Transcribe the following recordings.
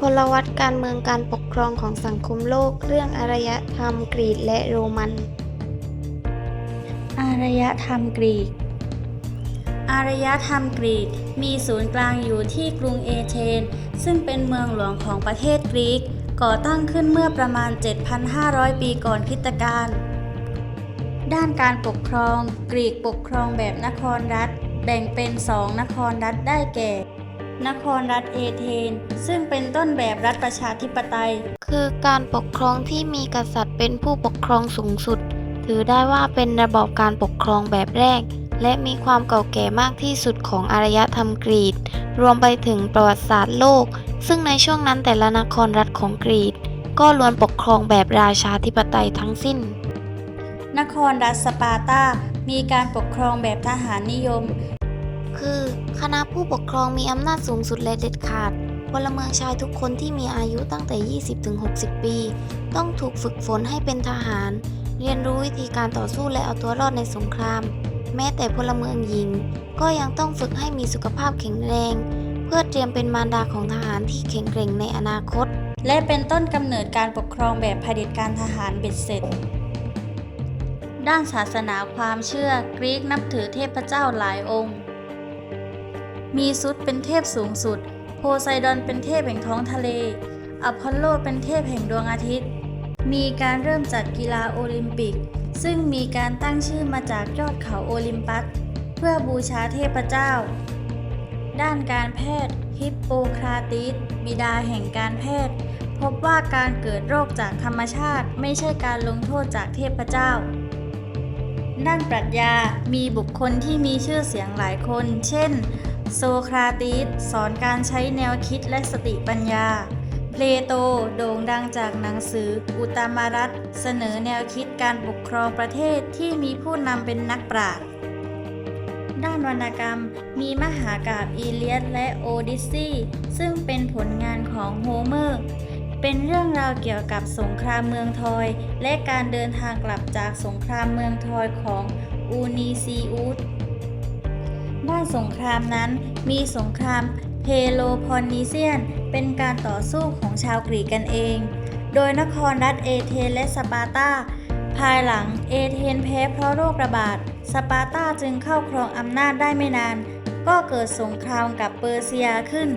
พลวัตการเมืองการปกครองของสังคมโลก เรื่องอารยธรรมกรีกและโรมัน อารยธรรมกรีก อารยธรรมกรีกมีศูนย์กลางอยู่ที่กรุงเอเธนซึ่งเป็นเมืองหลวงของประเทศกรีก ก่อตั้งขึ้นเมื่อประมาณ 7,500 ปีก่อนคริสตกาลด้านการปกครอง กรีกปกครองแบบนครรัฐ แบ่งเป็นสองนครรัฐได้แก่ นครรัฐเอเธนซึ่งเป็นต้นแบบรัฐประชาธิปไตย คือการปกครองที่มีกษัตริย์เป็นผู้ปกครองสูงสุด ถือได้ว่าเป็นระบอบการปกครองแบบแรก และมีความเก่าแก่มากที่สุดของอารยธรรมกรีกรวมไปถึงประวัติศาสตร์โลก ซึ่งในช่วงนั้นแต่ละนครรัฐของกรีกก็ล้วนปกครองแบบราชาธิปไตยทั้งสิ้น นครรัฐสปาร์ตามีการปกครองแบบทหารนิยม คือ คณะผู้ปกครองมีอำนาจสูงสุดและเด็ดขาดพลเมืองชายทุกคนที่มีอายุตั้งแต่ 20-60 ปี ต้องถูกฝึกฝนให้เป็นทหาร เรียนรู้วิธีการต่อสู้และเอาตัวรอดในสงคราม แม้แต่พลเมืองหญิง ก็ยังต้องฝึกให้มีสุขภาพแข็งแรง เพื่อเตรียมเป็นมารดาของทหารที่แข็งแกร่งในอนาคต และเป็นต้นกำเนิดการปกครองแบบเผด็จการทหารเบ็ดเสร็จ ด้านศาสนาความเชื่อกรีกนับถือเทพเจ้าหลายองค์ มีซุดเป็นเทพสูงสุด โพไซดอนเป็นเทพแห่งท้องทะเล อพอลโลเป็นเทพแห่งดวงอาทิตย์ มีการเริ่มจัดกีฬาโอลิมปิก ซึ่งมีการตั้งชื่อมาจากยอดเขาโอลิมปัส เพื่อบูชาเทพเจ้า ด้านการแพทย์ ฮิปโปคราติสบิดาแห่งการแพทย์ พบว่าการเกิดโรคจากธรรมชาติไม่ใช่การลงโทษจากเทพเจ้าด้านปรัชญา มีบุคคลที่มีชื่อเสียงหลายคน เช่น โซคราติสสอนการใช้แนวคิดและสติปัญญา เพลโตโด่งดังจากหนังสืออุตามารัตเสนอแนวคิดการปกครองประเทศที่มีผู้นำเป็นนักปราชญ์ด้านวรรณกรรมมีมหากาพย์อีเลียดและโอดิสซีซึ่งเป็นผลงานของโฮเมอร์ เป็นเรื่องราวเกี่ยวกับสงครามเมืองทอย และการเดินทางกลับจากสงครามเมืองทอยของอูนีซีอุส ด้านสงครามนั้น มีสงครามเพโลพอนนีเซียน เป็นการต่อสู้ของชาวกรีกกันเอง โดยนครรัฐเอเธนและสปาร์ตา ภายหลังเอเธนแพ้เพราะโรคระบาด สปาร์ตาจึงเข้าครองอำนาจได้ไม่นาน ก็เกิดสงครามกับเปอร์เซียขึ้น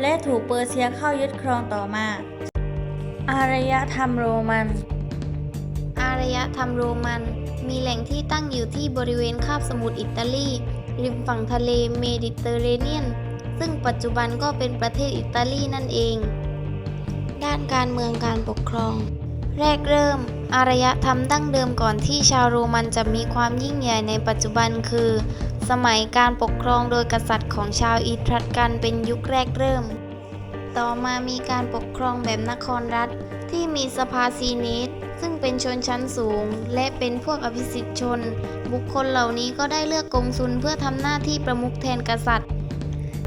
และถูกเปอร์เซียเข้ายึดครองต่อมา อารยธรรมโรมัน อารยธรรมโรมันมีแหล่งที่ตั้งอยู่ที่บริเวณคาบสมุทรอิตาลี ริมฝั่งทะเลเมดิเตอร์เรเนียน ซึ่งปัจจุบันก็เป็นประเทศอิตาลีนั่นเอง ด้านการเมืองการปกครอง แรกเริ่ม อารยธรรมดั้งเดิมก่อนที่ชาวโรมันจะมีความยิ่งใหญ่ในปัจจุบันคือ สมัยการปกครองโดยกษัตริย์ของชาวอีทรัสกันเป็นยุคแรกเริ่ม ต่อมามีการปกครองแบบนครรัฐที่มีสภาซีเนต ซึ่งเป็นชนชั้นสูง และเป็นพวกอภิสิทธิชน บุคคลเหล่านี้ก็ได้เลือกกงสุลเพื่อทำหน้าที่ประมุขแทนกษัตริย์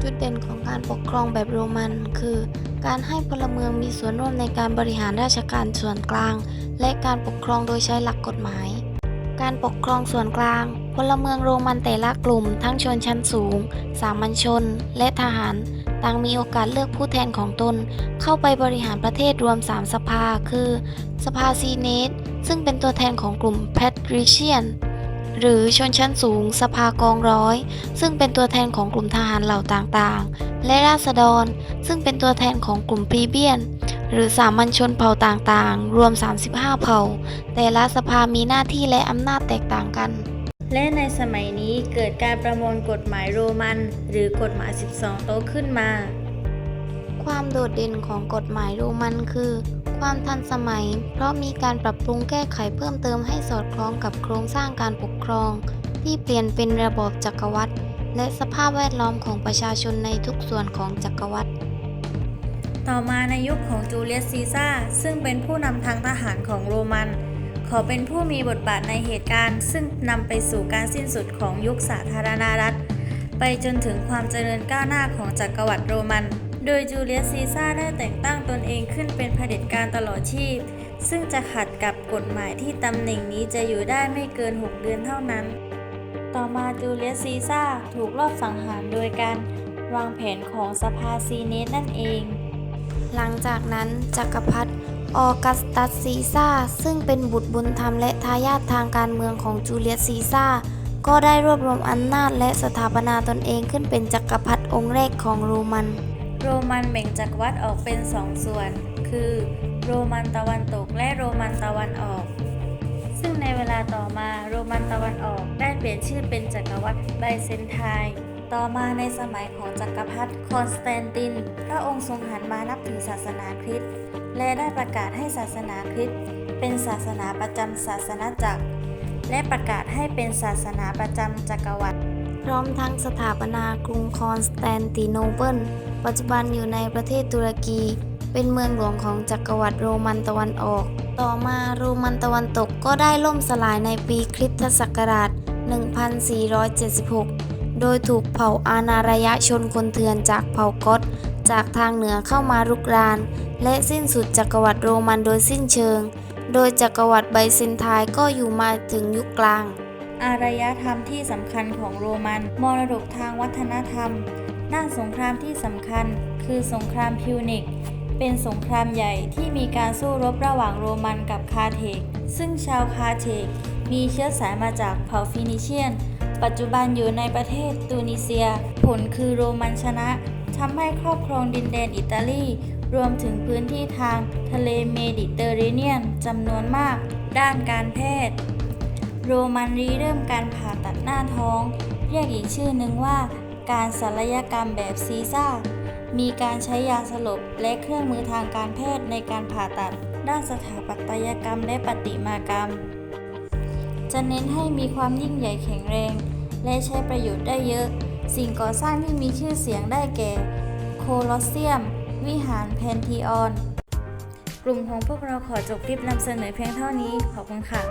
จุดเด่นของการปกครองแบบโรมันคือ การให้พลเมืองมีส่วนร่วมในการบริหารราชการส่วนกลาง และการปกครองโดยใช้หลักกฎหมาย การปกครองส่วนกลางพลเมืองโรมันแต่ละกลุ่ม ทั้งชนชั้นสูง สามัญชน และทหาร ต่างมีโอกาสเลือกผู้แทนของตน เข้าไปบริหารประเทศรวม 3 สภา คือ สภาซีเนตซึ่งเป็นตัวแทนของกลุ่มแพทริเชียน หรือชนชั้นสูง สภากองร้อย ซึ่งเป็นตัวแทนของกลุ่มทหารเหล่าต่างๆ และราษฎร ซึ่งเป็นตัวแทนของกลุ่มพรีเบียน หรือสามัญชนเผ่าต่างๆ รวม 35 เผ่า แต่ละสภามีหน้าที่และอำนาจแตกต่างกัน และในสมัยนี้เกิดการประมวลกฎหมายโรมัน หรือกฎหมาย 12 โต๊ะขึ้นมา ความโดดเด่นของกฎหมายโรมันคือ ความทันสมัย เพราะมีการปรับปรุงแก้ไขเพิ่มเติมให้สอดคล้องกับโครงสร้างการปกครอง ที่เปลี่ยนเป็นระบอบจักรวรรดิและสภาพแวดล้อมของประชาชนในทุกส่วนของจักรวรรดิต่อมาในยุคของจูเลียสซีซ่าร์ซึ่งเป็นผู้นำทางทหารของโรมัน ขอเป็นผู้มีบทบาทในเหตุการณ์ ซึ่งนำไปสู่การสิ้นสุดของยุคสาธารณรัฐ ไปจนถึงความเจริญก้าวหน้าของจักรวรรดิโรมัน โดยจูเลียสซีซ่าได้แต่งตั้งตนเองขึ้นเป็นเผด็จการตลอดชีพ ซึ่งจะขัดกับกฎหมายที่ตำแหน่งนี้จะอยู่ได้ไม่เกิน 6 เดือนเท่านั้น ต่อมาจูเลียสซีซ่าถูกลอบสังหารโดยการวางแผนของสภาซีเนตนั่นเอง หลังลังจากนั้นจักรพรรดิ ออกัสตัสซีซ่าซึ่งเป็นบุตรบุญธรรมและทายาททางการเมืองของจูเลียสซีซ่าก็ได้รวบรวมอำนาจและสถาปนาตนเองขึ้นเป็นจักรพรรดิองค์แรกของโรมัน โรมันแบ่งจักรวรรดิออกเป็นสองส่วน คือ โรมันตะวันตกและโรมันตะวันออก ซึ่งในเวลาต่อมาโรมันตะวันออกได้เปลี่ยนชื่อเป็นจักรวรรดิไบเซนไทน์ ต่อมาในสมัยของจักรพรรดิคอนสแตนติน พระองค์ทรงหันมานับถือศาสนาคริสต์และได้ประกาศให้ศาสนาคริสต์เป็นศาสนาประจำศาสนาจักร และประกาศให้เป็นศาสนาประจำจักรวรรดิพร้อมทั้งสถาปนากรุงคอนสแตนติโนเปิลปัจจุบันอยู่ในประเทศตุรกี เป็นเมืองหลวงของจักรวรรดิโรมันตะวันออก ต่อมาโรมันตะวันตกก็ได้ล่มสลายในปีคริสตศักราช 1476 โดยถูกเผ่าอาณารยชนคนเถื่อนจากเผ่าก๊อตจากทางเหนือเข้ามารุกราน และสิ้นสุดจักรวรรดิโรมันโดยสิ้นเชิง โดยจักรวรรดิไบเซนทน์ก็อยู่มาถึงยุคกลาง อารยธรรมที่สำคัญของโรมัน มรดกทางวัฒนธรรมด้านสงครามที่สำคัญ คือสงครามพิวนิก เป็นสงครามใหญ่ที่มีการสู้รบระหว่างโรมันกับคาเทก ซึ่งชาวคาเทกมีเชื้อสายมาจากเผ่าฟินิเชียน ปัจจุบันอยู่ในประเทศตูนิเซีย ผลคือโรมันชนะทำให้ครอบครองดินแดนอิตาลี รวมถึงพื้นที่ทางทะเลเมดิเตอร์เรเนียนจำนวนมากด้านการแพทย์ โรมันรีเริ่มการผ่าตัดหน้าท้อง เรียกอีกชื่อหนึ่งว่า การศัลยกรรมแบบซีซ่าร์มีการใช้ยาสลบและเครื่องมือทางการแพทย์ในการผ่าตัดด้านสถาปัตยกรรมและประติมากรรม จะเน้นให้มีความยิ่งใหญ่แข็งแรง และใช้ประโยชน์ได้เยอะ สิ่งก่อสร้างที่มีชื่อเสียงได้แก่ โคลอสเซียม วิหารแพนทีออน กลุ่มของพวกเราขอจบคลิปนำเสนอเพียงเท่านี้ ขอบคุณค่ะ